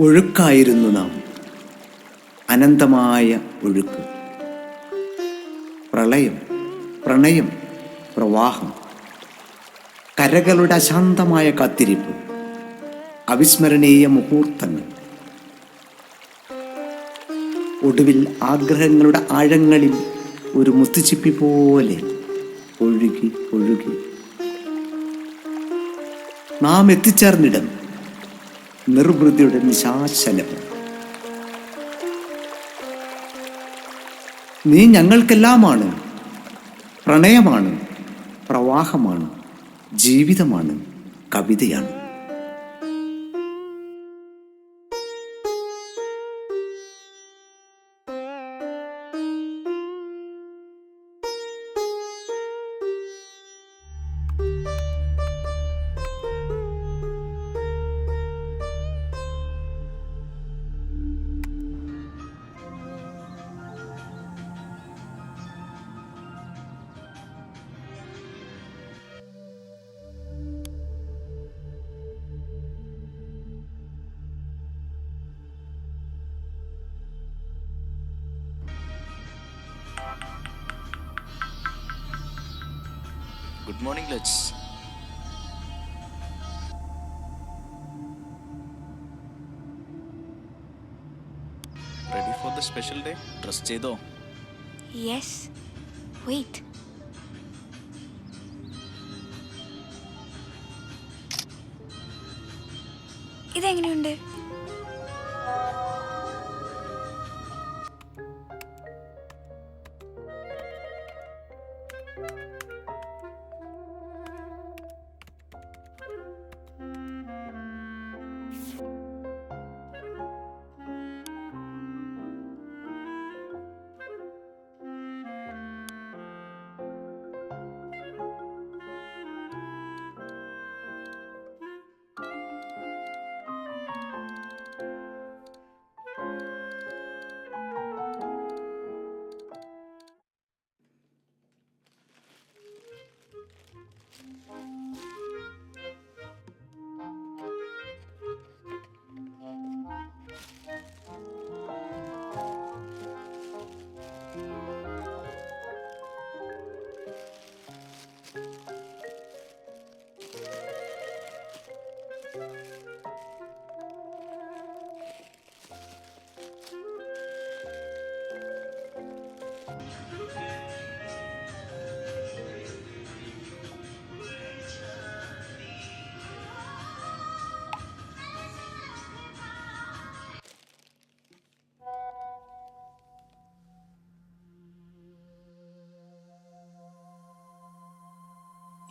ഒഴുക്കായിരുന്നു നാം. അനന്തമായ ഒഴുക്ക്. പ്രളയം പ്രണയം പ്രവാഹം. കരകളുടെ അശാന്തമായ കാത്തിരിപ്പ്. അവിസ്മരണീയ മുഹൂർത്തങ്ങൾ. ഒടുവിൽ ആഗ്രഹങ്ങളുടെ ആഴങ്ങളിൽ ഒരു മുത്തുച്ചിപ്പി പോലെ ഒഴുകി ഒഴുകി. നാം എത്തിച്ചേർന്നിടം. നിർവൃതിയുടെ നിശാശലം നീ ഞങ്ങൾക്കെല്ലാമാണ്. പ്രണയമാണ് പ്രവാഹമാണ് ജീവിതമാണ് കവിതയാണ്. Morning ലച്ച് ready for the special day dress ചെയ്തോ? യെസ് വെയിറ്റ് ഇതെങ്ങനെയുണ്ട്?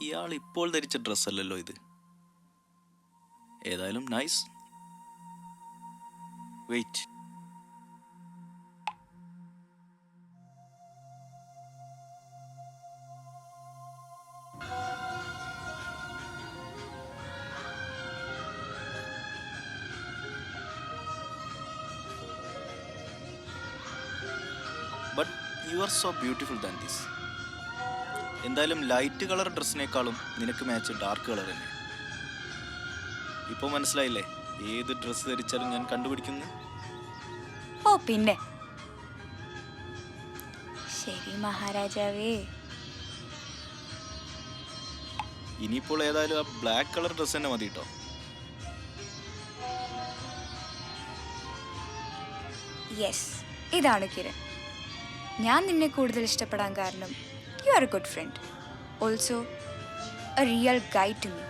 ഇയാൾ ഇപ്പോൾ ധരിച്ച ഡ്രസ് അല്ലല്ലോ ഇത്. ഏതായാലും nice wait but you are so beautiful than this എന്തായാലും ലൈറ്റ് കളർ ഡ്രസ്സിനേക്കാളും നിനക്ക് മാച്ച് ഡാർക്ക് കളർ തന്നെ. ഇപ്പോൾ മനസ്സിലായില്ലേ? ഏത് ഡ്രസ്സ് ധരിച്ചാലും ഞാൻ കണ്ടുപിടിക്കുന്നു? ഓ പിന്നെ. ശരി മഹാരാജാവേ. ഇനിയിപ്പോൾ ഏതായാലും ആ ബ്ലാക്ക് കളർ ഡ്രസ്സ് തന്നെ മതി കേട്ടോ യെസ് ഇതാണ് കിരൺ. ഞാൻ നിന്നെ കൂടുതൽ ഇഷ്ടപ്പെടാൻ കാരണം you are a good friend. Also, a real guide to me.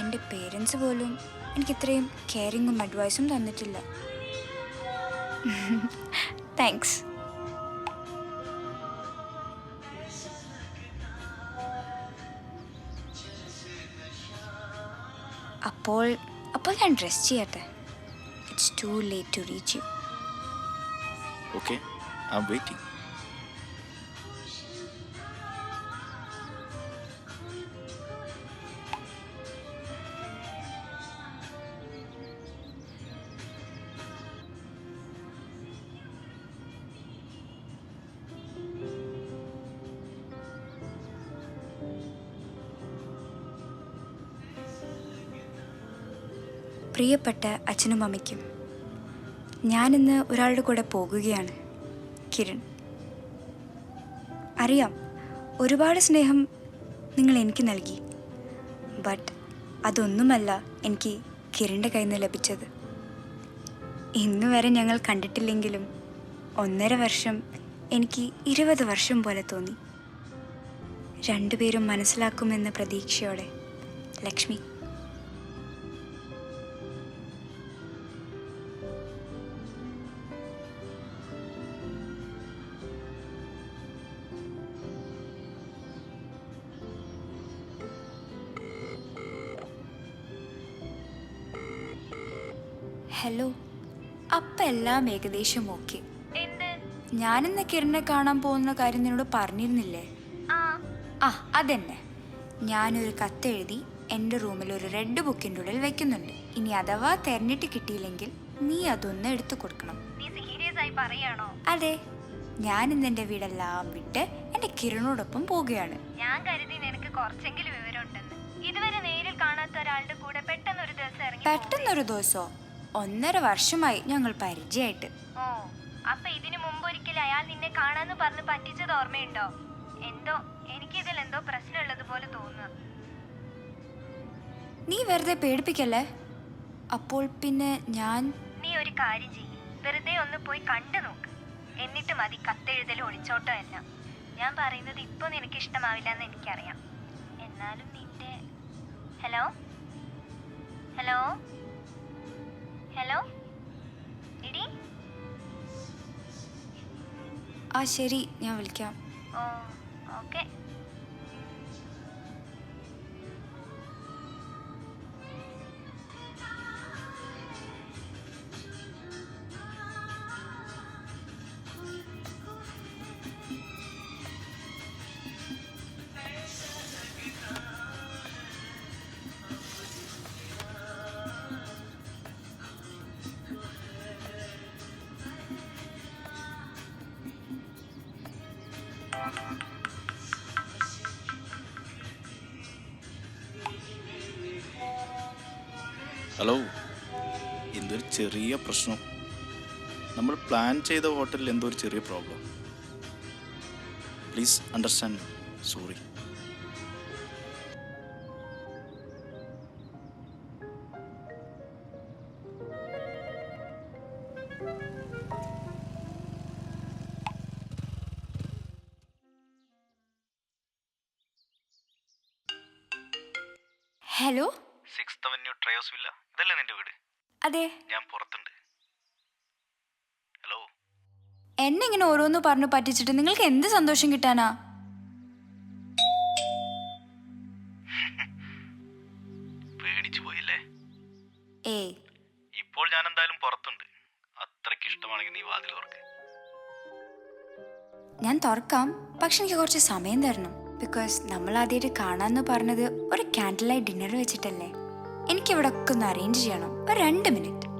എന്റെ പേരൻസ് പോലും എനിക്ക് ഇത്രയും കെയറിങ്ങും അഡ്വൈസും തന്നിട്ടില്ല താങ്ക്സ് അപ്പോൾ അപ്പോൾ ഞാൻ ഡ്രസ് ചെയ്യട്ടെ? It's too late to reach you okay I am waiting പ്രിയപ്പെട്ട അച്ഛനും അമ്മയ്ക്കും ഞാനിന്ന് ഒരാളുടെ കൂടെ പോകുകയാണ് കിരൺ. അറിയാം ഒരുപാട് സ്നേഹം നിങ്ങൾ എനിക്ക് നൽകി ബട്ട് അതൊന്നുമല്ല എനിക്ക് കിരണിന്റെ കയ്യിൽ നിന്ന് ലഭിച്ചത്. ഇന്നു വരെ ഞങ്ങൾ കണ്ടിട്ടില്ലെങ്കിലും ഒന്നര വർഷം എനിക്ക് ഇരുപത് വർഷം പോലെ തോന്നി. രണ്ടുപേരും മനസ്സിലാക്കുമെന്ന പ്രതീക്ഷയോടെ ലക്ഷ്മി ഹലോ അപ്പം എല്ലാം ഏകദേശം ഓക്കെ. ഞാനിന്ന് കിരണിനെ കാണാൻ പോകുന്ന കാര്യം നിന്നോട് പറഞ്ഞിരുന്നില്ലേ? ആ. അതെന്നെ. ഞാനൊരു കത്തെഴുതി എന്റെ റൂമിൽ ഒരു റെഡ് ബുക്കിന്റെ ഉള്ളിൽ വെക്കുന്നുണ്ട്. ഇനി അഥവാ തെരഞ്ഞിട്ട് കിട്ടിയില്ലെങ്കിൽ നീ അതൊന്ന് എടുത്തു കൊടുക്കണം. അതെ. ഞാൻ ഇന്ന് എന്റെ വീടെല്ലാം വിട്ട് എന്റെ കിരണോടൊപ്പം പോവുകയാണ്. ഞാൻ കരുതി നിനക്ക് കുറച്ചെങ്കിലും വിവരമുണ്ടെന്ന്. ഇതുവരെ നേരിൽ കാണാത്ത ഒരാളുടെ കൂടെ പെട്ടെന്നൊരു ദിവസം പെട്ടെന്നൊരു ദിവസമോ ഒന്നര വർഷമായി ഞങ്ങൾ പരിചയമായിട്ട്. ഓ അപ്പൊ ഇതിനു മുമ്പ് ഒരിക്കലും അയാൾ നിന്നെ കാണാന്ന് പറഞ്ഞ് പറ്റിച്ചത് ഓർമ്മയുണ്ടോ? എന്തോ എനിക്ക് ഇതിൽ എന്തോ പ്രശ്നമുള്ളത് പോലെ തോന്നുന്നു. നീ വെറുതെ പേടിപ്പിക്കല്ലേ? അപ്പോൾ പിന്നെ ഞാൻ? നീ ഒരു കാര്യം ചെയ്യ്. വെറുതെ ഒന്ന് പോയി കണ്ടു നോക്ക്. എന്നിട്ട് മതി കത്തെഴുതൽ ഒളിച്ചോട്ടോ എല്ലാം ഞാൻ പറയുന്നത് ഇപ്പൊ നിനക്ക് ഇഷ്ടമാവില്ല എന്ന് എനിക്കറിയാം. എന്നാലും നിന്റെ ഹലോ? ഹലോ? ഹലോ ഇടി ആ ശരി. ഞാൻ വിളിക്കാം. ഓ ഓക്കെ. ഹലോ എന്തൊരു ചെറിയ പ്രശ്നം. നമ്മൾ പ്ലാൻ ചെയ്ത ഹോട്ടലിൽ എന്തോ ഒരു ചെറിയ പ്രോബ്ലം പ്ലീസ് അണ്ടർസ്റ്റാൻഡ് സോറി ഇങ്ങനെ ഓരോന്ന് പറഞ്ഞു പറ്റിച്ചിട്ട് നിങ്ങൾക്ക് എന്ത് സന്തോഷം കിട്ടാനാ? പേടിച്ചു പോയില്ലേ? ഏയ് ഇപ്പോൾ ഞാൻ എന്തായാലും പുറത്തുണ്ട്. അത്രയ്ക്ക് ഇഷ്ടമാണെങ്കിൽ നീ വാതിൽ തുറക്ക്. ഞാൻ തുറക്കാം. പക്ഷെ എനിക്ക് കുറച്ച് സമയം തരണം. ബിക്കോസ് നമ്മൾ ആദ്യമായിട്ട് കാണാന്ന് പറഞ്ഞത് ഒരു ക്യാൻഡിൽ ലൈറ്റ് ഡിന്നർ വെച്ചിട്ടല്ലേ? എനിക്കിവിടെ ഒക്കെ ഒന്ന് അറേഞ്ച് ചെയ്യണം. ഒരു രണ്ട് മിനിറ്റ്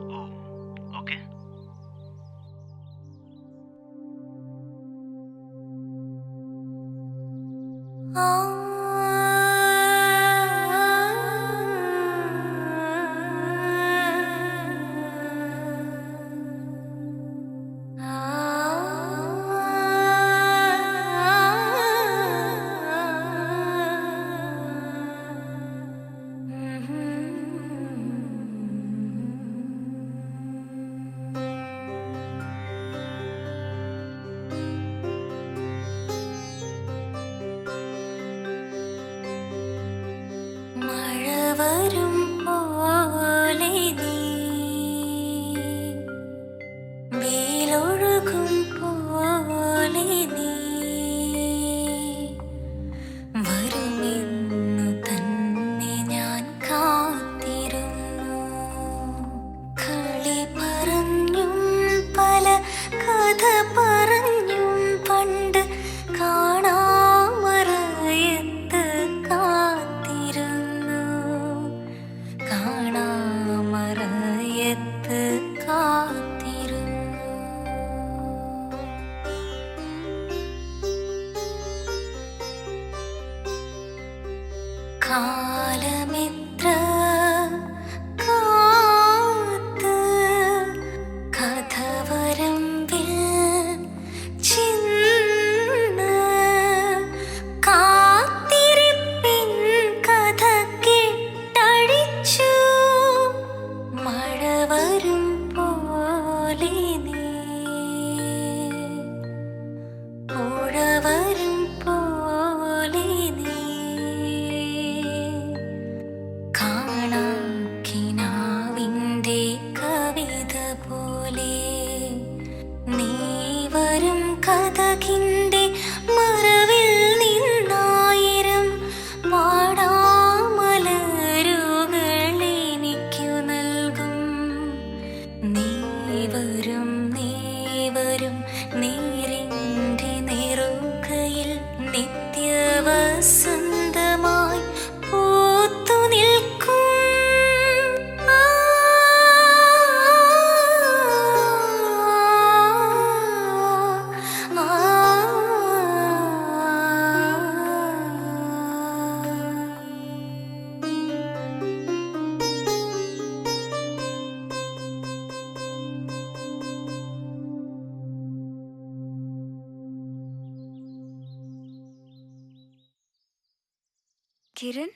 കിരൺ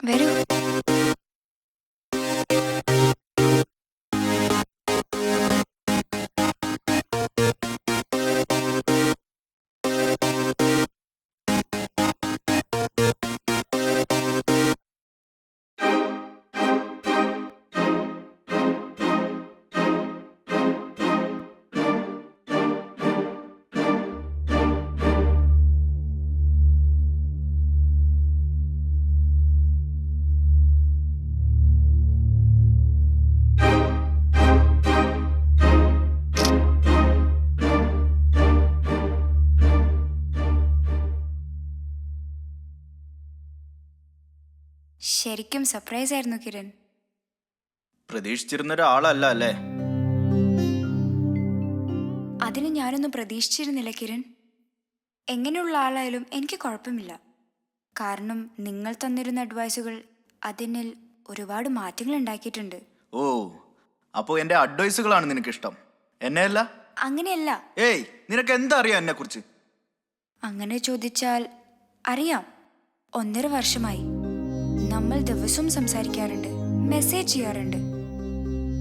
വരൂ ശരിക്കും സർപ്രൈസ് ആയിരുന്നു കിരൺ. പ്രതീക്ഷിച്ചിരുന്ന ഒരാളല്ല അല്ലേ? അതിന് ഞാനൊന്നും പ്രതീക്ഷിച്ചിരുന്നില്ല കിരൺ. എങ്ങനെയുള്ള ആളായാലും എനിക്ക് കുഴപ്പമില്ല. കാരണം നിങ്ങൾ തന്നിരുന്ന അഡ്വൈസുകൾ അതിനിൽ ഒരുപാട് മാറ്റങ്ങൾ ഉണ്ടാക്കിയിട്ടുണ്ട്. ഓ അപ്പോൾ എന്റെ അഡ്വൈസുകളാണ് നിനക്ക് ഇഷ്ടം എന്നെയല്ല? അങ്ങനെയല്ല. ഏയ് നിനക്ക് എന്താ അറിയാം എന്നെ കുറിച്ച് അങ്ങനെ ചോദിച്ചാൽ അറിയാം. ഒന്നര വർഷമായി. നമ്മൾ ദിവസവും സംസാരിക്കാറുണ്ട് മെസ്സേജ് ചെയ്യാറുണ്ട്.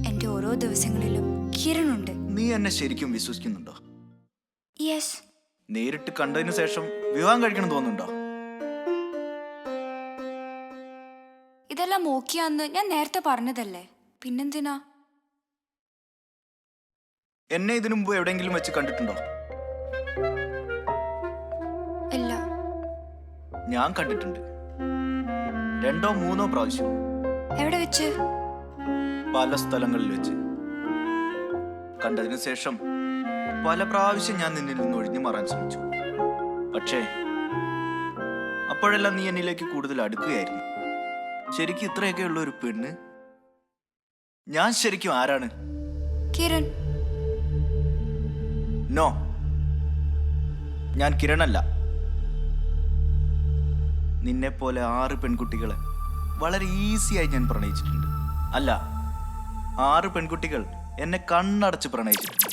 എന്റെ ഓരോ ദിവസങ്ങളിലും കിരണുണ്ട്. നീ എന്നെ ശരിക്കും വിശ്വസിക്കുന്നുണ്ടോ? യെസ് നേരിട്ട് കണ്ടതിന് ശേഷം വിവാഹം കഴിക്കണം തോന്നുന്നുണ്ടോ? ഇതെല്ലാം ഓക്കിയാന്ന് ഞാൻ നേരത്തെ പറഞ്ഞതല്ലേ? പിന്നെന്തിനാ? എന്നെ ഇതിനു മുമ്പ് എവിടെയെങ്കിലും വെച്ച് കണ്ടിട്ടുണ്ടോ? ഇല്ല. ഞാൻ കണ്ടിട്ടുണ്ട്. രണ്ടോ മൂന്നോ പ്രാവശ്യം. എവിടെ വെച്ച്? പല സ്ഥലങ്ങളിൽ വെച്ച്. കണ്ടതിനു ശേഷം പല പ്രാവശ്യം ഞാൻ നിന്നിൽ നിന്ന് ഒഴിഞ്ഞു മാറാൻ ശ്രമിച്ചു. പക്ഷേ അപ്പോഴെല്ലാം നീ എന്നിലേക്ക് കൂടുതൽ അടുക്കുകയായിരുന്നു. ശരിക്കും ഇത്രയൊക്കെ ഉള്ള ഒരു പെണ്ണ്? ഞാൻ ശരിക്കും ആരാണ്? കിരൺ. നോ. ഞാൻ കിരണല്ല. നിന്നെ പോലെ ആറ് പെൺകുട്ടികളെ വളരെ ഈസിയായി ഞാൻ പ്രണയിച്ചിട്ടുണ്ട്. അല്ല ആറ് പെൺകുട്ടികൾ എന്നെ കണ്ണടച്ച് പ്രണയിച്ചിട്ടുണ്ട്.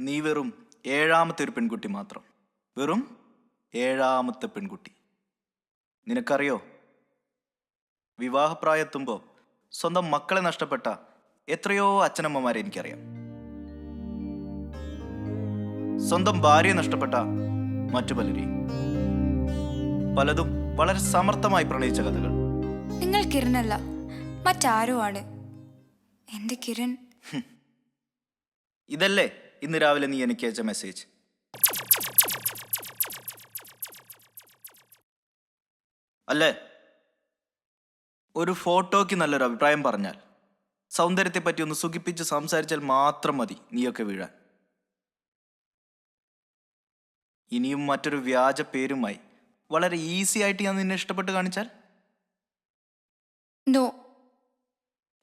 നീ വെറും ഏഴാമത്തെ ഒരു പെൺകുട്ടി മാത്രം. വെറും ഏഴാമത്തെ പെൺകുട്ടി. നിനക്കറിയോ? വിവാഹപ്രായത്തുമ്പോൾ സ്വന്തം മക്കളെ നഷ്ടപ്പെട്ട എത്രയോ അച്ഛനമ്മമാരെ എനിക്കറിയാം. സ്വന്തം ഭാര്യയെ നഷ്ടപ്പെട്ട മറ്റു പലരെയും പലതും വളരെ സമർത്ഥമായി പ്രണയിച്ച കഥകൾ. നിങ്ങൾ കിരണല്ല മറ്റാരോ ആണ്. എന്റെ കിരൺ. ഇതല്ലേ ഇന്ന് രാവിലെ നീ എനിക്ക് അയച്ച മെസ്സേജ് അല്ലേ? ഒരു ഫോട്ടോയ്ക്ക് നല്ലൊരു അഭിപ്രായം പറഞ്ഞാൽ സൗന്ദര്യത്തെ പറ്റി ഒന്ന് സുഖിപ്പിച്ച് സംസാരിച്ചാൽ മാത്രം മതി നീയൊക്കെ വീഴാൻ. ഇനിയും മറ്റൊരു വ്യാജ പേരുമായി. വളരെ ഈസി ആയിട്ട് ഞാൻ നിന്നെ ഇഷ്ടപ്പെട്ട് കാണിച്ചാൽ? നോ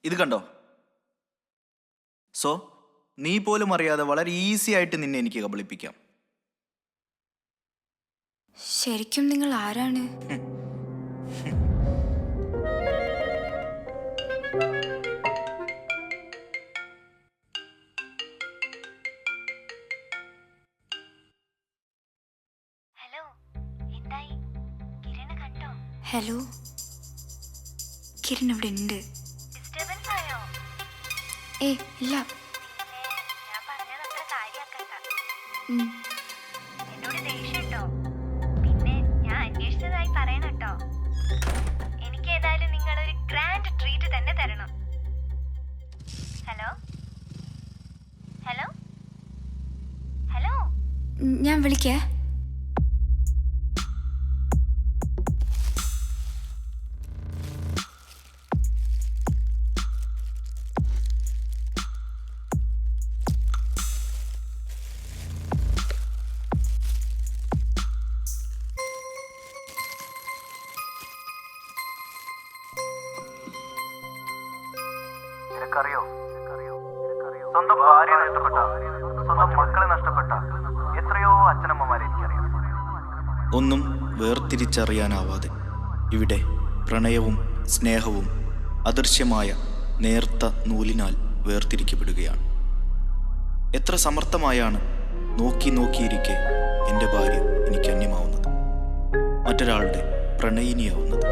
ഇത് കണ്ടോ? സോ നീ പോലും അറിയാതെ വളരെ ഈസി ആയിട്ട് നിന്നെ എനിക്ക് കബളിപ്പിക്കാം. ശരിക്കും നിങ്ങൾ ആരാണ്? ഹലോ? കിരൺ അവിടെ ഉണ്ട്. ഏ ഇല്ല. പിന്നെ ഞാൻ പിന്നെ അന്വേഷിച്ചതായി പറയണം കേട്ടോ എനിക്ക് ഏതായാലും നിങ്ങൾ ഒരു ഗ്രാൻഡ് ട്രീറ്റ് തന്നെ തരണം. ഹലോ? ഹലോ? ഹലോ? ഞാൻ വിളിക്കേ. നിനക്കറിയോ? സ്വന്തം ഭാര്യ നഷ്ടപ്പെട്ട? സ്വന്തം മക്കളെ നഷ്ടപ്പെട്ട? എത്രയോ അച്ഛനമ്മമാരെ എനിക്കറിയാം. ഒന്നും വേർതിരിച്ചറിയാനാവാതെ ഇവിടെ പ്രണയവും സ്നേഹവും അദൃശ്യമായ നേർത്ത നൂലിനാൽ വേർതിരിക്കപ്പെടുകയാണ്. എത്ര സമർത്ഥമായാണ് നോക്കി നോക്കിയിരിക്കെ എന്റെ ഭാര്യ എനിക്ക് അന്യമാവുന്നത് മറ്റൊരാളുടെ പ്രണയിനിയാവുന്നത്.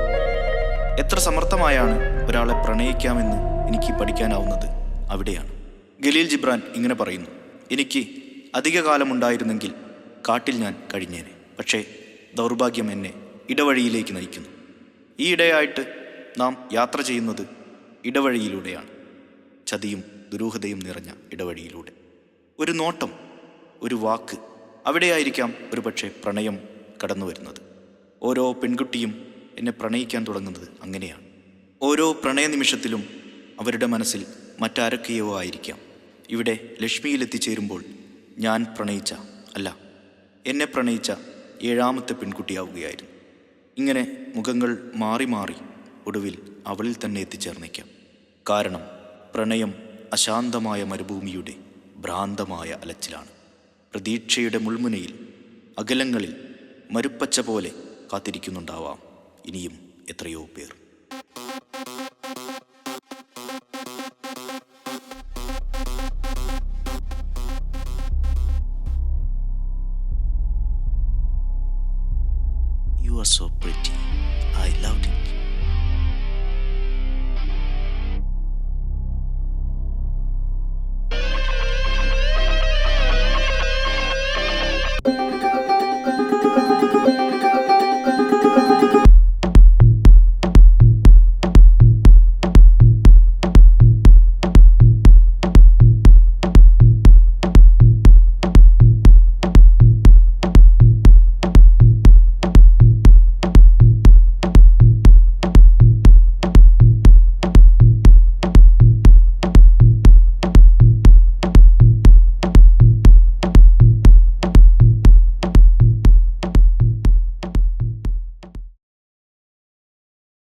എത്ര സമർത്ഥമായാണ് ഒരാളെ പ്രണയിക്കാമെന്ന് എനിക്ക് പഠിക്കാനാവുന്നത് അവിടെയാണ്. ഗലീൽ ജിബ്രാൻ ഇങ്ങനെ പറയുന്നു എനിക്ക് അധിക കാലമുണ്ടായിരുന്നെങ്കിൽ കാട്ടിൽ ഞാൻ കഴിഞ്ഞേനെ പക്ഷേ ദൗർഭാഗ്യം എന്നെ ഇടവഴിയിലേക്ക് നയിക്കുന്നു. ഈ ഇടയായിട്ട് നാം യാത്ര ചെയ്യുന്നത് ഇടവഴിയിലൂടെയാണ് ചതിയും ദുരൂഹതയും നിറഞ്ഞ ഇടവഴിയിലൂടെ. ഒരു നോട്ടം ഒരു വാക്ക് അവിടെയായിരിക്കാം ഒരു പക്ഷേ പ്രണയം കടന്നു വരുന്നത് ഓരോ പെൺകുട്ടിയും എന്നെ പ്രണയിക്കാൻ തുടങ്ങുന്നത് അങ്ങനെയാണ്. ഓരോ പ്രണയ നിമിഷത്തിലും അവരുടെ മനസ്സിൽ മറ്റാരൊക്കെയോ ആയിരിക്കാം. ഇവിടെ ലക്ഷ്മിയിലെത്തിച്ചേരുമ്പോൾ ഞാൻ പ്രണയിച്ച അല്ല എന്നെ പ്രണയിച്ച ഏഴാമത്തെ പെൺകുട്ടിയാവുകയായിരുന്നു. ഇങ്ങനെ മുഖങ്ങൾ മാറി മാറി ഒടുവിൽ അവളിൽ തന്നെ എത്തിച്ചേർന്നേക്കാം. കാരണം പ്രണയം അശാന്തമായ മരുഭൂമിയുടെ ഭ്രാന്തമായ അലച്ചിലാണ്. പ്രതീക്ഷയുടെ മുൾമുനയിൽ അകലങ്ങളിൽ മരുപ്പച്ച പോലെ കാത്തിരിക്കുന്നുണ്ടാവാം. ഇനിയും എത്രയോ പേർ.